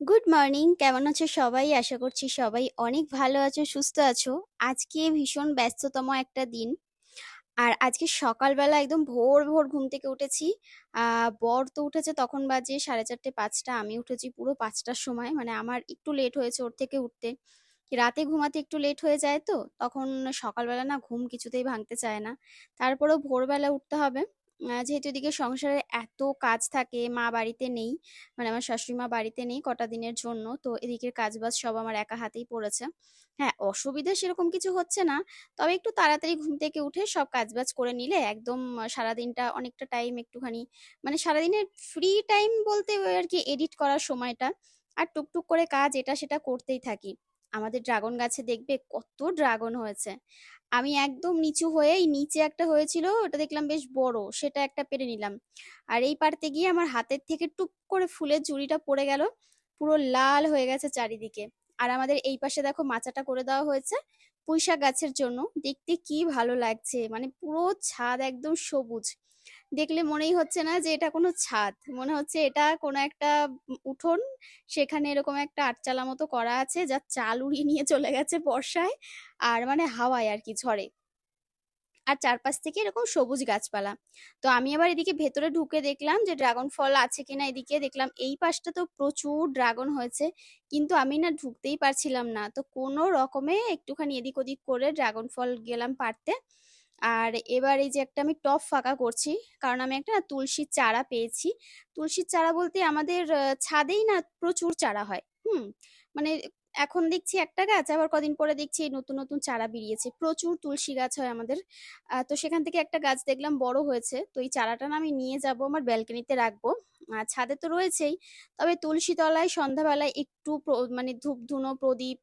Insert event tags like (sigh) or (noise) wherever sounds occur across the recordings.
Good morning কেমন আছো সবাই? আশা করছি সবাই অনেক ভালো আছো, সুস্থ আছো। আজকে ভীষণ ব্যস্ততম একটা দিন। আর আজকে সকালবেলা একদম ভোর ভোর ঘুম থেকে উঠেছি। বর তো উঠেছে তখন বাজে সাড়ে চারটে পাঁচটা, আমি উঠেছি পুরো পাঁচটার সময়। মানে আমার একটু লেট হয়েছে ওর থেকে উঠতে। রাতে ঘুমাতে একটু লেট হয়ে যায় তো, তখন সকালবেলা না ঘুম কিছুতেই ভাঙতে চায় না। তারপরেও ভোরবেলা উঠতে হবে। যেহেতু এদিকে সংসারে এত কাজ থাকে, মা বাড়িতে নেই মানে আমার শাশুড়ি মা বাড়িতে নেই কটা দিনের জন্য, তো এদিকের কাজবাজ সব আমার একা হাতেই পড়েছে। হ্যাঁ অসুবিধা সেরকম কিছু হচ্ছে না, তবে একটু তাড়াতাড়ি ঘুম থেকে উঠে সব কাজবাজ করে নিলে একদম সারাদিনটা অনেকটা টাইম একটুখানি মানে সারাদিনের ফ্রি টাইম বলতে আর কি এডিট করার সময়টা, আর টুকটুক করে কাজ এটা সেটা করতেই থাকি। আমাদের ড্রাগন গাছে দেখবে কত ড্রাগন হয়েছে। আমি একদম নিচু হয়ে নিচে একটা হয়েছিল, ওটা দেখলাম বেশ বড়, সেটা একটা পেরে নিলাম। আর এই পারতে গিয়ে আমার হাতের থেকে টুপ করে ফুলের ঝুড়িটা পড়ে গেল, পুরো লাল হয়ে গেছে চারিদিকে। আর আমাদের এই পাশে দেখো মাচাটা করে দেওয়া হয়েছে পুঁইশাক গাছের জন্য, দেখতে কি ভালো লাগছে মানে পুরো ছাদ একদম সবুজ। দেখলে মনেই হচ্ছে না যে এটা কোনো ছাদ। মনে হচ্ছে এটা কোনো একটা উঠোন। সেখানে এরকম একটা আটচালা মতো করা আছে, যা চাল উড়িয়ে নিয়ে চলে গেছে বর্ষায়, আর মানে হাওয়ায় আর কি, ঝড়ে। আর চারপাশ থেকে এরকম সবুজ গাছপালা। তো আমি আবার এদিকে ভেতরে ঢুকে দেখলাম যে ড্রাগন ফল আছে কিনা এদিকে। দেখলাম এই পাশটা তো প্রচুর ড্রাগন হয়েছে, কিন্তু আমি না ঢুকতেই পারছিলাম না। তো কোনো রকমে একটুখানি এদিক ওদিক করে ড্রাগন ফল গেলাম পারতে। আর এবার এই যে একটা আমি টপ ফাঁকা করছি, কারণ আমি একটা না তুলসীর চারা পেয়েছি। তুলসীর চারা বলতে আমাদের ছাদেই না প্রচুর চারা হয়, হুম? মানে এখন দেখছি একটা গাছ, আবার কদিন পরে দেখছি নতুন নতুন চারা বেরিয়েছে। প্রচুর তুলসী গাছ হয় আমাদের। তো সেখান থেকে একটা গাছ দেখলাম বড় হয়েছে। তো এই চারাটা না আমি নিয়ে যাব, আমার ব্যালকনিতে রাখব। ছাদে তো রয়েছেই, তবে তুলসী তলায় সন্ধ্যাবেলায় একটু মানে ধূপ ধুনো, প্রদীপ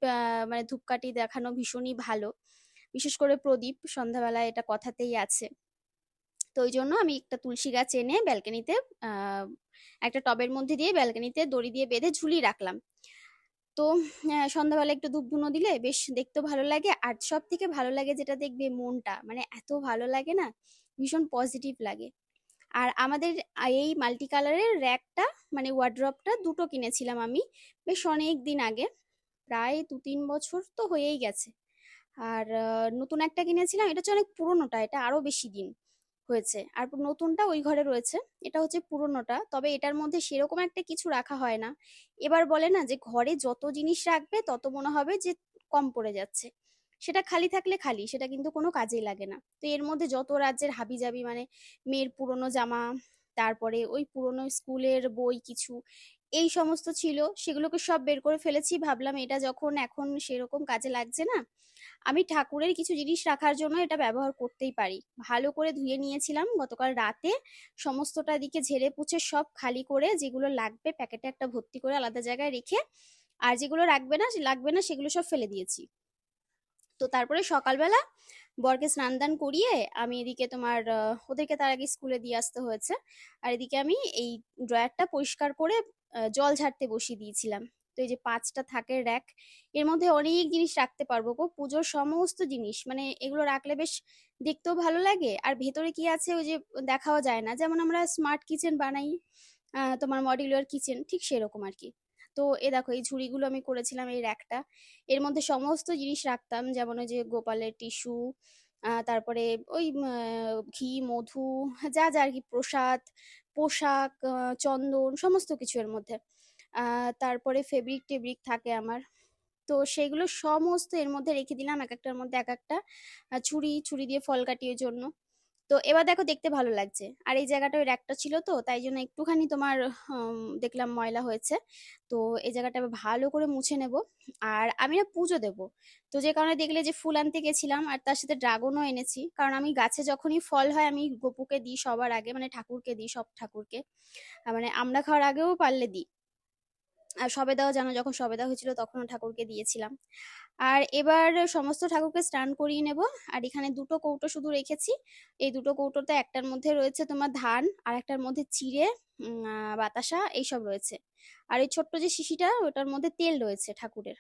মানে ধূপকাঠি দেখানো ভীষণই ভালো। বিশেষ করে প্রদীপ সন্ধ্যাবেলায় এটা কথাতেই আছে। তো ওই জন্য আমি একটা তুলসী গাছ এনে ব্যালকনিতে একটা টবের মধ্যে দিয়ে ব্যালকনিতে দড়ি দিয়ে বেঁধে ঝুলিয়ে রাখলাম। তো সন্ধ্যাবেলা একটু ধূপধুনো দিলে বেশ দেখতেও ভালো লাগে। আর সব থেকে ভালো লাগে যেটা দেখবে মনটা মানে এত ভালো লাগে না, ভীষণ পজিটিভ লাগে। আর আমাদের এই মাল্টি কালারের র্যাকটা মানে ওয়ার্ড্রপটা দুটো কিনেছিলাম আমি বেশ অনেক দিন আগে। প্রায় দু তিন বছর তো হয়েই গেছে। আর নতুন একটা কিনেছিলাম, এটা হচ্ছে অনেক পুরোনোটা, এটা আরও বেশি দিন হয়েছে। আর নতুনটা ওই ঘরে রয়েছে, এটা হচ্ছে পুরোনোটা, তবে এটার মধ্যে সেরকম একটা কিছু রাখা হয় না। এবার বলে না যে ঘরে যত জিনিস রাখবে, তত মনে হবে যে কম পড়ে যাচ্ছে। সেটা খালি থাকলে খালি, সেটা কিন্তু কোনো কাজেই লাগে না। তো এর মধ্যে যত রাজ্যের হাবিজাবি মানে মেয়ের পুরনো জামা, তারপরে ওই পুরনো স্কুলের বই কিছু, এই সমস্ত ছিল, সেগুলোকে সব বের করে ফেলেছি। ভাবলাম এটা যখন, এখন সেরকম কাজে লাগছে না আমি ঠাকুরের কিছু জিনিস রাখার জন্য এটা ব্যবহার করতেই পারি। ভালো করে ধুয়ে নিয়েছিলাম গতকাল রাতে। সমস্তটা দিকে ঝেড়ে পুছে সব খালি করে যেগুলো লাগবে প্যাকেটে একটা ভর্তি করে আলাদা জায়গায় রেখে, আর যেগুলো রাখবে না, লাগবে না সেগুলো সব ফেলে দিয়েছি। তো তারপরে সকালবেলা বরকে স্নান দান করিয়ে আমি এদিকে তোমার ওদেরকে তার আগে স্কুলে দিয়ে আসতে হয়েছে। আর এদিকে আমি এই ড্রয়ারটা পরিষ্কার করে জল ঝাড়তে বসিয়ে দিয়েছিলাম। তো এই যে পাঁচটা থাকে র্যাক এর মধ্যে অনেক জিনিস রাখতে পারব গো। পুজোর সমস্ত জিনিস মানে এগুলো রাখলে বেশ দেখতেও ভালো লাগে। আর ভেতরে কি আছে ওই যে দেখাও যায় না, যেমন আমরা স্মার্ট কিচেন বানাই তোমার মডিউলার কিচেন ঠিক সেরকম আর কি। তো এ দেখো, এই ঝুড়িগুলো আমি করেছিলাম এই র্যাকটা এর মধ্যে সমস্ত জিনিস রাখতাম, যেমন ওই যে গোপালের টিস্যু তারপরে ওই ঘি, মধু, যা যা আর কি, প্রসাদ, পোশাক চন্দন, সমস্ত কিছু এর মধ্যে। তারপরে ফেব্রিক টেব্রিক থাকে আমার। তো সেগুলো সমস্ত এর মধ্যে রেখে দিলাম, এক একটার মধ্যে এক একটা। ছুরি ছুরি দিয়ে ফল কাটিয়ে জন্য। তো এবার দেখো দেখতে ভালো লাগছে। আর এই জায়গাটা ওই র্যাকটা ছিল তো, তাই জন্য একটুখানি তোমার দেখলাম ময়লা হয়েছে। তো এই জায়গাটা ভালো করে মুছে নেব। আর আমি না পুজো দেব। তো যে কারণে দেখলে যে ফুল আনতে গেছিলাম, আর তার সাথে ড্রাগনও এনেছি। কারণ আমি গাছে যখনই ফল হয়, আমি গপুকে দিই সবার আগে মানে ঠাকুরকে দিই, সব ঠাকুরকে। মানে আমরা খাওয়ার আগেও পারলে দিই। আর সবেদাও জানো, যখন সবেদা হয়েছিল তখনও ঠাকুরকে দিয়েছিলাম। আর এবার সমস্ত ঠাকুরকে স্নান করিয়ে নেব। আর এখানে দুটো কৌটো শুধু রেখেছি। এই দুটো কৌটোতে একটার মধ্যে রয়েছে তোমার ধান, আর একটার মধ্যে চিড়ে বাতাসা, এইসব রয়েছে। আর এই ছোট্ট যে শিশিটা, ওটার মধ্যে তেল রয়েছে ঠাকুরের।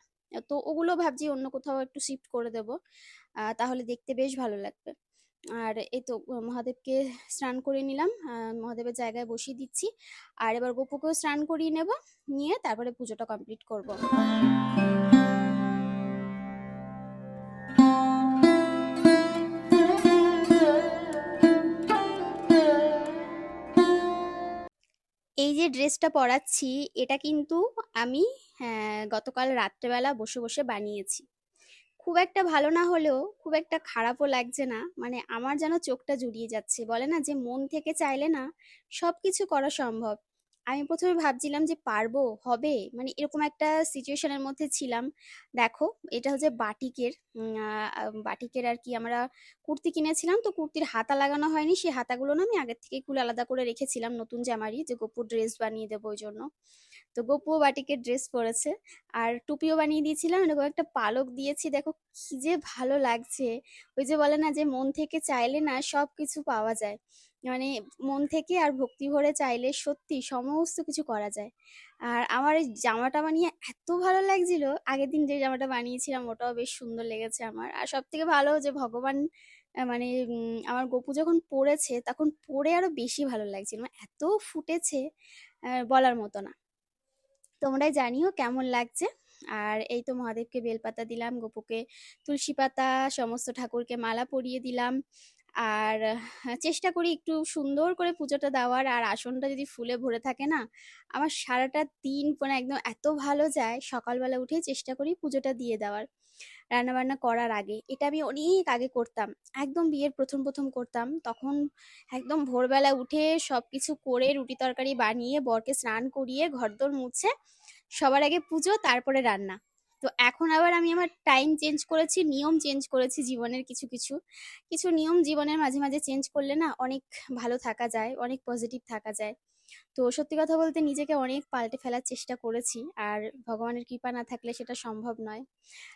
তো ওগুলো ভাবছি অন্য কোথাও একটু শিফট করে দেব। তাহলে দেখতে বেশ ভালো লাগবে। আর এই তো মহাদেবকে স্নান করে নিলাম। মহাদেবের জায়গায় বসিয়ে দিচ্ছি। আর এবার গোপুকেও স্নান করিয়ে নেব নিয়ে তারপরে পুজোটা কমপ্লিট করব। এই যে ড্রেসটা পরাচ্ছি এটা কিন্তু আমি হ্যাঁ, গতকাল রাত্রেবেলা বসে বসে বানিয়েছি। খুব একটা ভালো না হলেও খুব একটা খারাপও লাগছে না। মানে আমার যেন চোখটা জুড়িয়ে যাচ্ছে, বলে না যে মন থেকে চাইলে না সব কিছু করা সম্ভব। আমি প্রথমে ভাবছিলাম যে পারব, হবে মানে এরকম একটা সিচুয়েশনের মধ্যে ছিলাম। দেখো, এটা হচ্ছে বাটিকের বাটিকের আর কি আমরা কুর্তি কিনেছিলাম, তো কুর্তির হাতা লাগানো হয়নি, সেই হাতাগুলো না আমি আগের থেকে খুলে আলাদা করে রেখেছিলাম নতুন জামারই, যে গোপুর ড্রেস বানিয়ে দেবো ওই জন্য। তো গপুও বাটিকের ড্রেস পরেছে। আর টুপিও বানিয়ে দিয়েছিলাম এরকম একটা পালক দিয়েছি। দেখো কি যে ভালো লাগছে। ওই যে বলে না যে মন থেকে চাইলে না সব কিছু পাওয়া যায়। মানে মন থেকে আর ভক্তি ভরে চাইলে সত্যি সমস্ত কিছু করা যায়। আর আমার এই জামাটা বানিয়ে এত ভালো লাগছিল। আগের দিন যে জামাটা বানিয়েছিলাম ওটাও বেশ সুন্দর লেগেছে আমার। আর সব থেকে ভালো যে ভগবান মানে আমার গপু যখন পড়েছে তখন পড়ে আরও বেশি ভালো লাগছিল। মানে এত ফুটেছে বলার মতো না। তোমরাই জানিও কেমন লাগছে। আর এই তো মহাদেবকে বেলপাতা দিলাম, গোপুকে তুলসী পাতা, সমস্ত ঠাকুরকে মালা পরিয়ে দিলাম। আর চেষ্টা করি একটু সুন্দর করে পুজোটা দেওয়ার, আর আসনটা যদি ফুলে ভরে থাকে না, আমার সারাটা দিন মানে একদম এত ভালো যায়, সকালবেলা উঠে চেষ্টা করি পুজোটা দিয়ে দেওয়ার। রান্নাবান্না করার আগে, এটা আমি অনেক আগে করতাম। একদম বিয়ের প্রথম প্রথম করতাম। তখন একদম ভোরবেলা উঠে সব কিছু করে রুটি তরকারি বানিয়ে বরকে স্নান করিয়ে ঘরদোর মুছে সবার আগে পুজো, তারপরে রান্না। তো এখন আবার আমি আমার টাইম চেঞ্জ করেছি, নিয়ম চেঞ্জ করেছি জীবনের কিছু কিছু। কিছু নিয়ম জীবনের মাঝে মাঝে চেঞ্জ করলে না অনেক ভালো থাকা যায়, অনেক পজিটিভ থাকা যায়। তো সত্যি কথা বলতে নিজেকে অনেক পাল্টে ফেলার চেষ্টা করেছি। আর ভগবানের কৃপা না থাকলে সেটা সম্ভব নয়।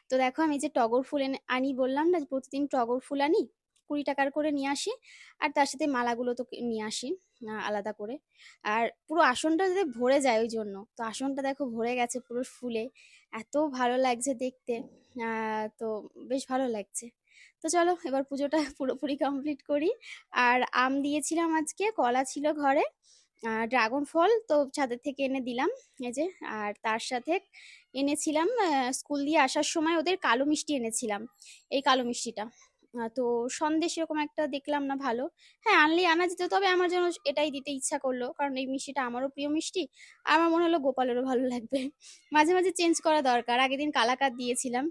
তো দেখো, আমি যে টগর ফুল এনে আনি বললাম না প্রতিদিন টগর ফুল আনি, কুড়ি টাকার করে নিয়ে আসি, আর তার সাথে মালাগুলো তো নিয়ে আসি আলাদা করে। আর পুরো আসনটা যাতে ভরে যায় ওই জন্য। তো আসনটা দেখো ভরে গেছে পুরো ফুলে। এত ভালো লাগছে দেখতে। তো বেশ ভালো লাগছে। তো চলো, এবার পুজোটা পুরোপুরি কমপ্লিট করি। আর আম দিয়েছিলাম আজকে, কলা ছিল ঘরে। ড্রাগন ফল তো ছাদের থেকে এনে দিলাম, এই যে, আর তার সাথে এনেছিলাম স্কুল দিয়ে আসার সময় ওদের কালো মিষ্টি এনেছিলাম, এই কালো মিষ্টিটা। তো সন্দেশ এরকম একটা দেখলাম না ভালো। হ্যাঁ আনলেই আনা যেত, তবে আমার জন্য এটাই দিতে ইচ্ছা করল, কারণ এই মিষ্টিটা আমারও প্রিয় মিষ্টি আমার মনে হলো গোপালেরও ভালো লাগবে। মাঝে মাঝে চেঞ্জ করা দরকার, আগের দিন কালাকাত দিয়েছিলাম।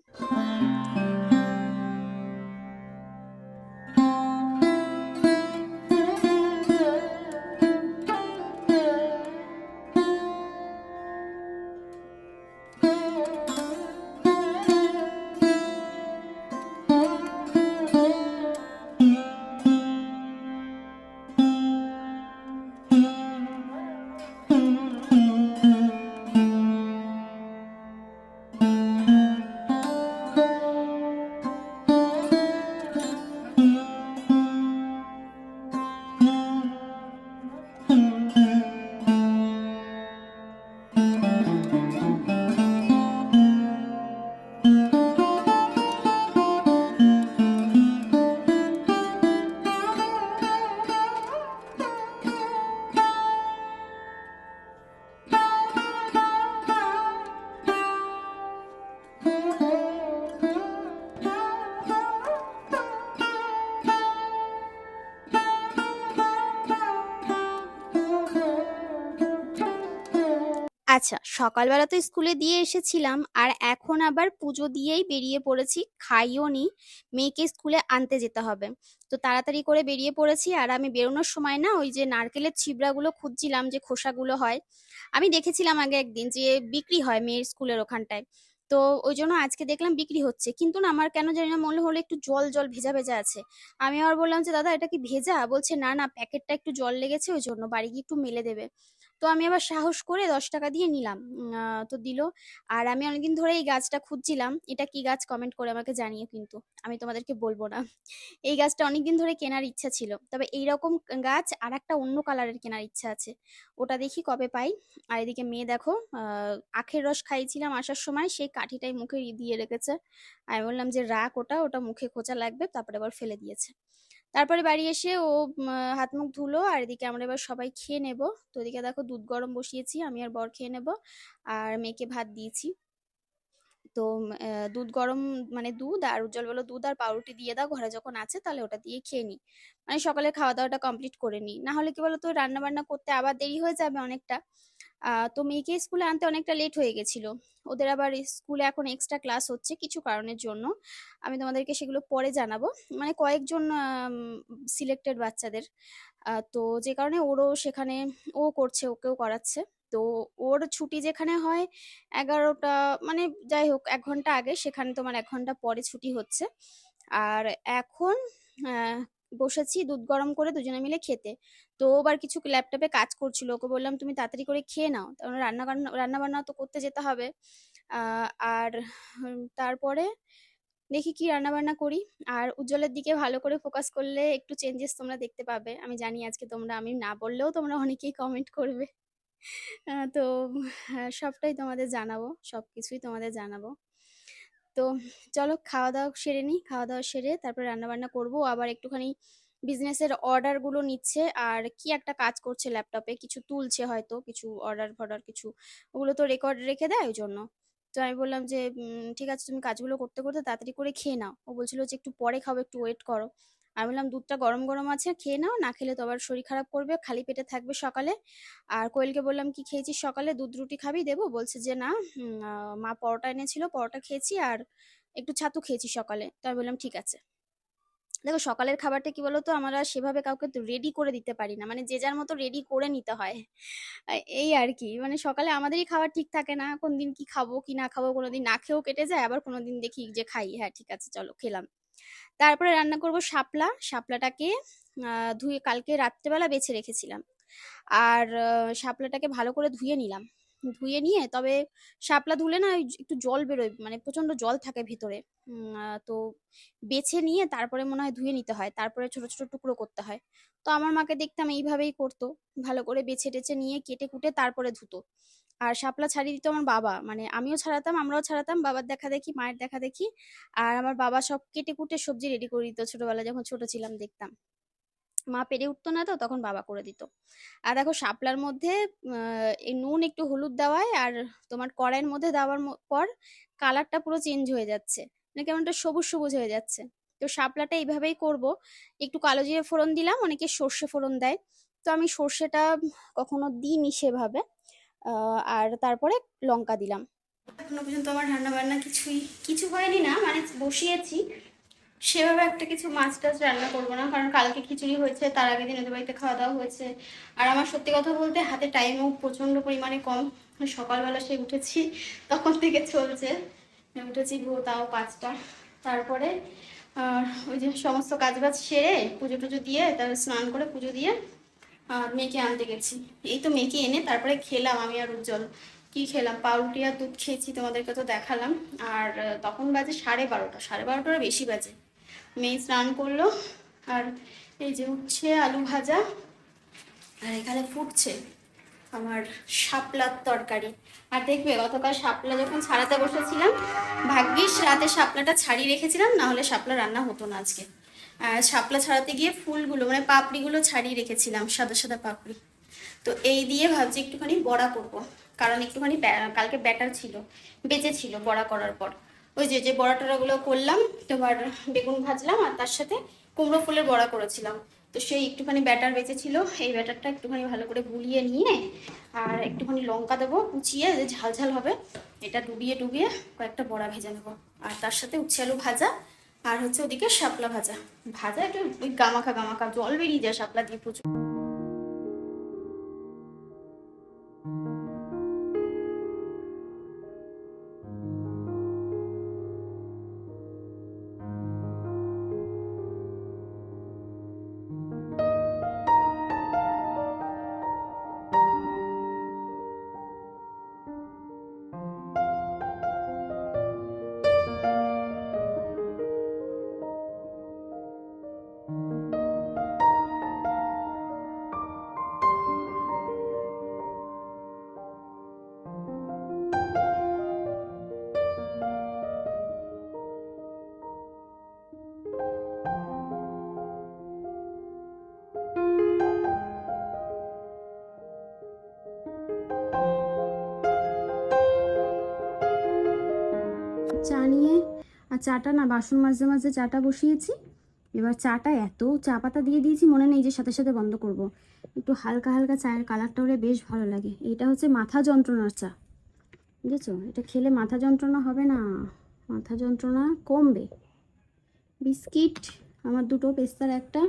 সকালবেলা তো স্কুলে দিয়ে এসেছিলাম, আর এখন আবার পুজো দিয়েই বেরিয়ে পড়েছি। খাইও নি, মেয়েকে স্কুলে আনতে যেতে হবে। তো তাড়াতাড়ি করে বেরিয়ে পড়েছি, আর আমি বেরোনোর সময় না ওই যে নারকেলের ছিবড়াগুলো খুঁজছিলাম যে খোসাগুলো হয়। আমি দেখেছিলাম আগে একদিন যে বিক্রি হয় মেয়ের স্কুলের ওখানটায়। তো ওই জন্য আজকে দেখলাম বিক্রি হচ্ছে। কিন্তু না আমার কেন জানি না মনে হলো একটু জল জল ভেজা ভেজা আছে। আমি আবার বললাম যে, দাদা, এটা কি ভেজা? বলছে, না না, প্যাকেটটা একটু জল লেগেছে, ওই জন্য বাড়ি গিয়ে একটু মেলে দেবে। তো আমি আবার সাহস করে দশ টাকা দিয়ে নিলাম। তো দিল। আর আমি অনেকদিন ধরে এই গাছটা খুঁজছিলাম। এটা কি গাছ কমেন্ট করে আমাকে জানিও কিন্তু। আমি তোমাদেরকে বলব না। এই গাছটা অনেকদিন ধরে কেনার ইচ্ছা ছিল। তবে এইরকম গাছ আর একটা অন্য কালারের কেনার ইচ্ছা আছে। ওটা দেখি কবে পাই। আর এদিকে মেয়ে দেখো আখের রস খাইয়েছিলাম আসার সময়। সেই কাঠিটাই মুখে দিয়ে রেখেছে। আমি বললাম যে, রাখ ওটা ওটা মুখে খোঁচা লাগবে, তারপরে আবার ফেলে দিয়েছে। তারপরে বাড়ি এসে ও হাত মুখ ধুলো। আর এদিকে আমরা এবার সবাই খেয়ে নেব। তো এদিকে দেখো দুধ গরম বসিয়েছি, আমি আর বর খেয়ে নেব। আর মেয়েকে ভাত দিয়েছি। তো দুধ গরম মানে দুধ আর উজ্জ্বল বলো দুধ আর পাউরুটি দিয়ে দাও, ঘরে যখন আছে তাহলে ওটা দিয়ে খেয়ে নিই। মানে সকালে খাওয়া দাওয়াটা কমপ্লিট করে নিই। না হলে কি বলতো রান্না বান্না করতে আবার দেরি হয়ে যাবে অনেকটা। তো মেয়েকে স্কুলে আনতে অনেকটা লেট হয়ে গেছিল। ওদের আবার স্কুলে এখন এক্সট্রা ক্লাস হচ্ছে কিছু কারণের জন্য। আমি তোমাদেরকে সেগুলো পরে জানাব। মানে কয়েকজন সিলেক্টেড বাচ্চাদের। তো যে কারণে ওরও সেখানে ও করছে, ওকেও করাচ্ছে। তো ওর ছুটি যেখানে হয় এগারোটা মানে যাই হোক, এক ঘণ্টা আগে, সেখানে তোমার এক ঘণ্টা পরে ছুটি হচ্ছে। আর এখন বসেছি দুধ গরম করে দুজনে মিলে খেতে। তো আবার কিছু ল্যাপটপে কাজ করছিল, ওকে বললাম, তুমি তাড়াতাড়ি করে খেয়ে নাও। কারণ রান্না বান্না রান্না বান্না তো করতে যেতে হবে। আর তারপরে দেখি কি রান্না বান্না করি। আর উজ্জ্বলের দিকে ভালো করে ফোকাস করলে একটু চেঞ্জেস তোমরা দেখতে পাবে। আমি জানি আজকে তোমরা আমি না বললেও তোমরা অনেকেই কমেন্ট করবে। তো হ্যাঁ, সবটাই তোমাদের জানাব সব কিছুই তোমাদের জানাব। তো চলো খাওয়া দাওয়া সেরে নিই খাওয়া দাওয়া সেরে তারপরে রান্না বান্না করব। আবার একটুখানি বিজনেসের অর্ডারগুলো নিচ্ছে আর কি একটা কাজ করছে ল্যাপটপে কিছু তুলছে হয়তো কিছু অর্ডার ফর্ডার কিছু ওগুলো তো রেকর্ড রেখে দেয় ওই জন্য। তো আমি বললাম যে ঠিক আছে, তুমি কাজগুলো করতে করতে তাড়াতাড়ি করে খেয়ে নাও। ও বলছিল যে, একটু পরে খাও, একটু ওয়েট করো। আমি বললাম, দুধটা গরম গরম আছে, খেয়ে নাও, না খেলে তো আবার শরীর খারাপ করবে, খালি পেটে থাকবে সকালে। আর কোয়েলকে বললাম, কি খেয়েছিস সকালে? দুধ, রুটি খাবি? দেবো। বলছে যে, না মা পরোটা এনেছিল, পরোটা খেয়েছি, আর একটু ছাতু খেয়েছি সকালে। তো আমি বললাম, ঠিক আছে। দেখো সকালের খাবারটা কি বলতো? আমরা সেভাবে কাউকে রেডি করে দিতে পারি না। মানে যে যার মতো রেডি করে নিতে হয়। এই আর কি। মানে সকালে আমাদেরই খাবার ঠিক থাকে না। কোন দিন কি খাব, কি না খাব, কোনোদিন না খেয়েও কেটে যায়। আবার কোনো দিন দেখি যে খাই। হ্যাঁ ঠিক আছে, চলো, খেলাম। তারপরে রান্না করব শাপলা। শাপলাটাকে ধুয়ে কালকে রাত্রেবেলা বেছে রেখেছিলাম। আর শাপলাটাকে ভালো করে ধুয়ে নিলাম। ধুয়ে নিয়ে, তবে শাপলা ধুলে না একটু জল বেরোয় মানে প্রচণ্ড জল থাকে ভিতরে। তো বেছে নিয়ে তারপরে মনে হয় ধুয়ে নিতে হয়। তারপরে ছোট ছোট টুকরো করতে হয়। তো আমার মাকে দেখতাম এইভাবেই করতো। ভালো করে বেছে টেছে নিয়ে কেটে কুটে তারপরে ধুতো। আর শাপলা ছাড়িয়ে দিত আমার বাবা। মানে আমিও ছাড়াতাম, আমরাও ছাড়াতাম, বাবার দেখা দেখি, মায়ের দেখা দেখি। আর আমার বাবা সব কেটে কুটে সবজি রেডি করে দিত ছোটবেলায়, যখন ছোট ছিলাম, দেখতাম। মা পেরে উঠতো না তো, তখন বাবা করে দিত। আর দেখো শাপলার মধ্যে এই নুন একটু হলুদ দেওয়ায় আর তোমার কড়াইয়ের মধ্যে দেওয়ার পর কালারটা পুরো চেঞ্জ হয়ে যাচ্ছে। মানে কেমন একটা সবুজ সবুজ হয়ে যাচ্ছে। তো শাপলাটা এইভাবেই করব। একটু কালো জিরে ফোড়ন দিলাম, অনেকে সর্ষে ফোড়ন দেয়। তো আমি সর্ষেটা কখনো দিইনি সেভাবে। আর তারপরে লঙ্কা দিলাম। এখনও পর্যন্ত আমার রান্না বান্না কিছুই, কিছু হয়নি না মানে বসিয়েছি। সেভাবে একটা কিছু মাছ টাছ রান্না করব না, কারণ কালকে খিচুড়ি হয়েছে, তার আগের দিন ওদের বাড়িতে খাওয়া দাওয়া হয়েছে। আর আমার সত্যি কথা বলতে হাতে টাইমও প্রচণ্ড পরিমাণে কম সকালবেলা সে উঠেছি, তখন থেকে চলছে। উঠেছি ভোর, তাও পাঁচটা। তারপরে, আর ওই যে সমস্ত কাজবাজ সেরে পুজো টুজো দিয়ে, তারপরে স্নান করে পুজো দিয়ে মেয়েকে আনতে গেছি। এই তো মেয়েকে এনে তারপরে খেলাম আমি আর উজ্জ্বল। কি খেলাম? পাউরুটি আর দুধ খেয়েছি, তোমাদেরকে তো দেখালাম। আর তখন বাজে সাড়ে বারোটা, সাড়ে বারোটার বেশি বাজে। মেয়ে স্নান করল, আর এই যে উচ্ছে আলু ভাজা, আর এখানে ফুটছে আমার শাপলার তরকারি। আর দেখবে, গতকাল শাপলা যখন ছাড়াতে বসেছিলাম, ভাগ্যিস রাতে শাপলাটা ছাড়িয়ে রেখেছিলাম, না হলে শাপলা রান্না হতো না আজকে। আর শাপলা ছাড়াতে গিয়ে ফুলগুলো মানে পাপড়িগুলো ছাড়িয়ে রেখেছিলাম, সাদা সাদা পাপড়ি। তো এই দিয়ে ভাবছি একটুখানি বড়া করব, কারণ একটুখানি কালকে ব্যাটার ছিল, বেঁচে ছিল বড়া করার পর। ওই যে যে বড়া টড়াগুলো করলাম, তোমার বেগুন ভাজলাম আর তার সাথে কুমড়ো ফুলের বড়া করেছিলাম। তো সেই একটুখানি ব্যাটার বেঁচে ছিল, এই ব্যাটারটা একটুখানি ভালো করে গুলিয়ে নিয়ে আর একটুখানি লঙ্কা দেবো, কুচিয়ে যে ঝাল ঝাল হবে। এটা ডুবিয়ে ডুবিয়ে কয়েকটা বড়া ভেজে নেব। আর তার সাথে উচ্ছে আলু ভাজা আর হচ্ছে ওদিকে শাপলা ভাজা। ভাজা একটু ওই গামাখা গামাখা, জল বেরিয়ে যায় শাপলা দিয়ে প্রচুর। আর চাটা না, বাসন মাঝে মাঝে চাটা বসিয়েছি। এবার চাটা এত চা পাতা দিয়ে দিয়েছি, মনে নেই যে সাথে সাথে বন্ধ করব। একটু হালকা হালকা চায়ের কালারটা হলে বেশ ভালো লাগে। এটা হচ্ছে মাথা যন্ত্রণার চা। বুঝেছ? এটা খেলে মাথা যন্ত্রণা হবে না। মাথা যন্ত্রণা কমবে। বিস্কিট, আমার দুটো পেস্তার একটা।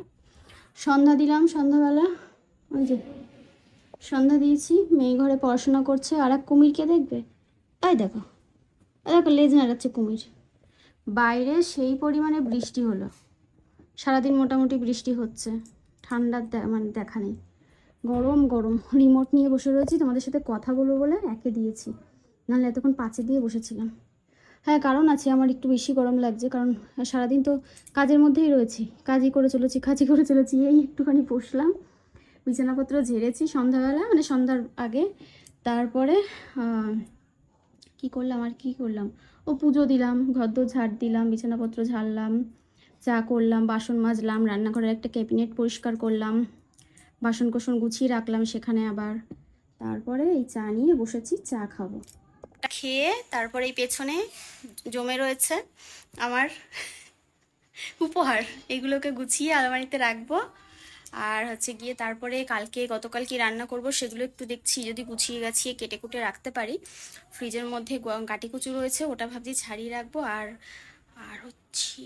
সন্ধ্যা দিলাম, সন্ধ্যাবেলা। ওই যে সন্ধ্যা দিয়েছি, মেয়ে ঘরে পড়াশোনা করছে। আর এক কুমিরকে দেখবে? তাই দেখো দেখো, লেজ নাড়াচ্ছে কুমির। বাইরে সেই পরিমাণে বৃষ্টি হলো। সারাদিন মোটামুটি বৃষ্টি হচ্ছে। ঠান্ডার মানে দেখা নেই। গরম গরম। রিমোট নিয়ে বসে রয়েছি। তোমাদের সাথে কথা বলব বলে একে দিয়েছি। নাহলে এতক্ষণ পাঁচে দিয়ে বসেছিলাম। হ্যাঁ কারণ আছে। আমার একটু বেশি গরম লাগছে। কারণ সারাদিন তো কাজের মধ্যেই রয়েছি। কাজই করে চলেছি, কাজই করে চলেছি। এই একটুখানি বসলাম। বিছানাপত্র ঝেড়েছি সন্ধ্যাবেলা মানে সন্ধ্যার আগে। তারপরে কি করলাম আর কি করলাম? ও পুজো দিলাম, ঘরদোর ঝাড় দিলাম, বিছানাপত্র ঝাড়লাম, চা করলাম, বাসন মাজলাম, রান্নাঘরের একটা ক্যাবিনেট পরিষ্কার করলাম বাসন কোসন গুছিয়ে রাখলাম সেখানে আবার। তারপরে এই চা নিয়ে বসেছি, চা খাব। খেয়ে তারপরে এই পেছনে জমে রয়েছে আমার উপহার। এগুলোকে গুছিয়ে আলমারিতে রাখব। আর হচ্ছে গিয়ে তারপরে কালকে গতকাল কি রান্না করব সেগুলো একটু দেখছি, যদি গুছিয়ে গাছিয়ে কেটে কুটে রাখতে পারি। ফ্রিজের মধ্যে গাটি কুচু রয়েছে, ওটা ভাবছি ছাড়িয়ে রাখব। আর আর হচ্ছে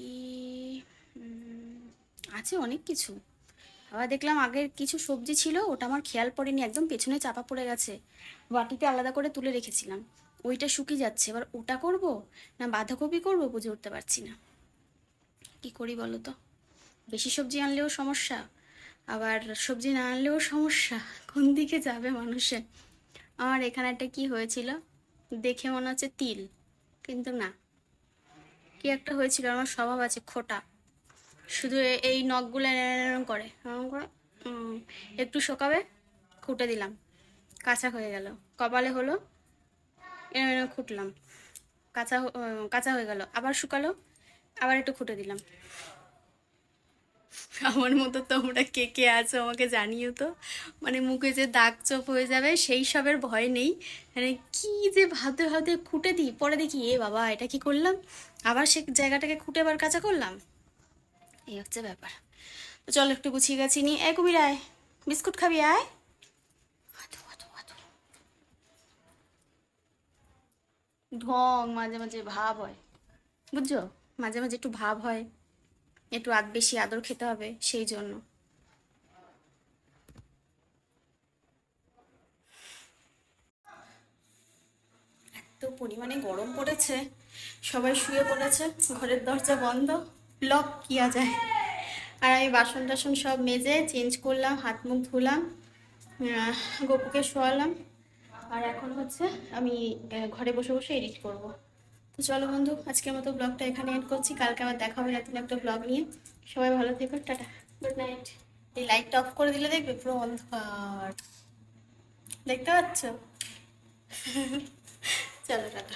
আছে অনেক কিছু। আবার দেখলাম আগের কিছু সবজি ছিল, ওটা আমার খেয়াল পড়েনি, একদম পেছনে চাপা পড়ে গেছে। বাটিতে আলাদা করে তুলে রেখেছিলাম। ওইটা শুকিয়ে যাচ্ছে, এবার ওটা করব না বাঁধাকপি করব বুঝে উঠতে পারছি না। কি করি বলো তো? বেশি সবজি আনলেও সমস্যা। আবার সবজি না আনলেও সমস্যা। কোন দিকে যাবে মানুষে আমার এখানে একটা কি হয়েছিল? দেখে মনে হচ্ছে তিল, কিন্তু না। কি একটা হয়েছিল, আমার স্বভাব আছে খোটা। শুধু এই নখগুলো এরম করে এরম করে একটু শোকাবে খুঁটে দিলাম। কাঁচা হয়ে গেল। কপালে হলো, এরম এরম খুঁটলাম। কাঁচা কাঁচা হয়ে গেল। আবার শুকালো, আবার একটু খুঁটে দিলাম। আমার মতো তোমরা কে কে আছো আমাকে জানিও তো। মানে মুখে যে দাগ চোপ হয়ে যাবে সেই সবের ভয় নেই। মানে কি যে ভাবতে ভাবতে খুঁটে দিই, পরে দেখি, এ বাবা, এটা কি করলাম? আবার সে জায়গাটাকে খুঁটে আবার কাঁচা করলাম? এই হচ্ছে ব্যাপার। তো চলো একটু গুছিয়ে গেছি নি এ কুমির আয়। বিস্কুট খাবি, আয়। ঢং মাঝে মাঝে ভাব হয়। বুঝছ? মাঝে মাঝে একটু ভাব হয়। একটু আদ বেশি আদর খেতে হবে, সেই জন্য। এত পরিমাণে গরম পড়েছে, সবাই শুয়ে পড়েছে, ঘরের দরজা বন্ধ, লক কিয়া যায়। আর আমি বাসন টাসন সব মেজে চেঞ্জ করলাম, হাত মুখ ধুলাম গপুকে শোয়ালাম। আর এখন হচ্ছে আমি ঘরে বসে বসে এডিট করব। চলো বন্ধু আজকের মতো ব্লগটা এখানে এড করছি। কালকে আবার দেখা হবে নতুন একটা ব্লগ নিয়ে। সবাই ভালো থেকো টাটা। গুড নাইট এই লাইটটা অফ করে দিলে দেখবে পুরো অন্ধকার। দেখতে পাচ্ছ? (laughs) চলো টাটা।